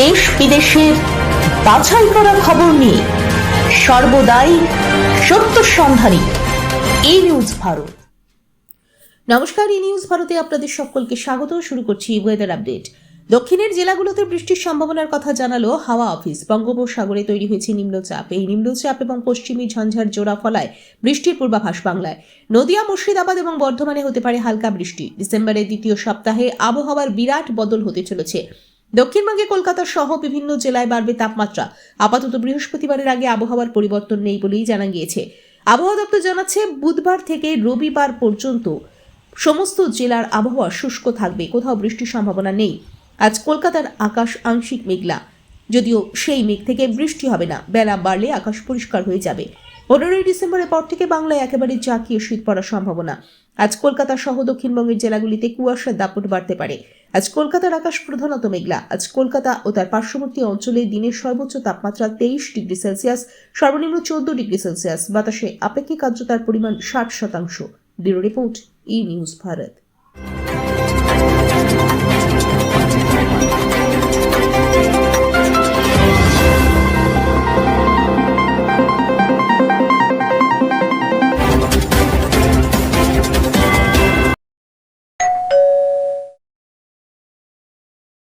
দেশ বিদেশের বাছাই করা খবর নিয়ে সর্বদাই সত্য সন্ধানী এই নিউজ ভারত। নমস্কার ই নিউজ ভারতে আপনাদের সকলকে স্বাগত। শুরু করছি ওয়েদার আপডেট দক্ষিণের জেলাগুলোতে বৃষ্টির সম্ভাবনার কথা জানালো হাওয়া অফিস বঙ্গোপসাগরে তৈরি হয়েছে নিম্নচাপ। এই নিম্নচাপ এবং পশ্চিমী ঝঞ্ঝার জোড়া ফলায় বৃষ্টির পূর্বাভাস বাংলায়। নদিয়া, মুর্শিদাবাদ এবং বর্ধমানে হতে পারে হালকা বৃষ্টি। ডিসেম্বরের দ্বিতীয় সপ্তাহে আবহাওয়ার বিরাট বদল হতে চলেছে। দক্ষিণবঙ্গে কলকাতা সহ বিভিন্ন জেলায় বাড়বে তাপমাত্রা। আপাতত বৃহস্পতিবারের আগে আবহাওয়ার পরিবর্তন নেই বলেই জানা গিয়েছে। আবহাওয়া দপ্তর জানাচ্ছে, বুধবার থেকে রবিবার পর্যন্ত সমস্ত জেলার আবহাওয়া শুষ্ক থাকবে, কোথাও বৃষ্টির সম্ভাবনা নেই। আজ কলকাতার আকাশ আংশিক মেঘলা। যদিও সেই মেঘ থেকে বৃষ্টি হবে না। বেলা বাড়লে আকাশ পরিষ্কার হয়ে যাবে। পনেরোই ডিসেম্বরের পর থেকে বাংলায় একেবারে জাঁকিয়ে শীত পড়ার সম্ভাবনা। আজ কলকাতা সহ দক্ষিণবঙ্গের জেলাগুলিতে কুয়াশার দাপট বাড়তে পারে। আজ কলকাতার আকাশ প্রধানত মেঘলা। আজ কলকাতা ও তার পার্শ্ববর্তী অঞ্চলে দিনের সর্বোচ্চ তাপমাত্রা তেইশ ডিগ্রি সেলসিয়াস, সর্বনিম্ন চোদ্দ ডিগ্রি সেলসিয়াস। বাতাসে আপেক্ষিক আর্দ্রতার পরিমাণ ষাট শতাংশ। Bureau report, E news Bharat.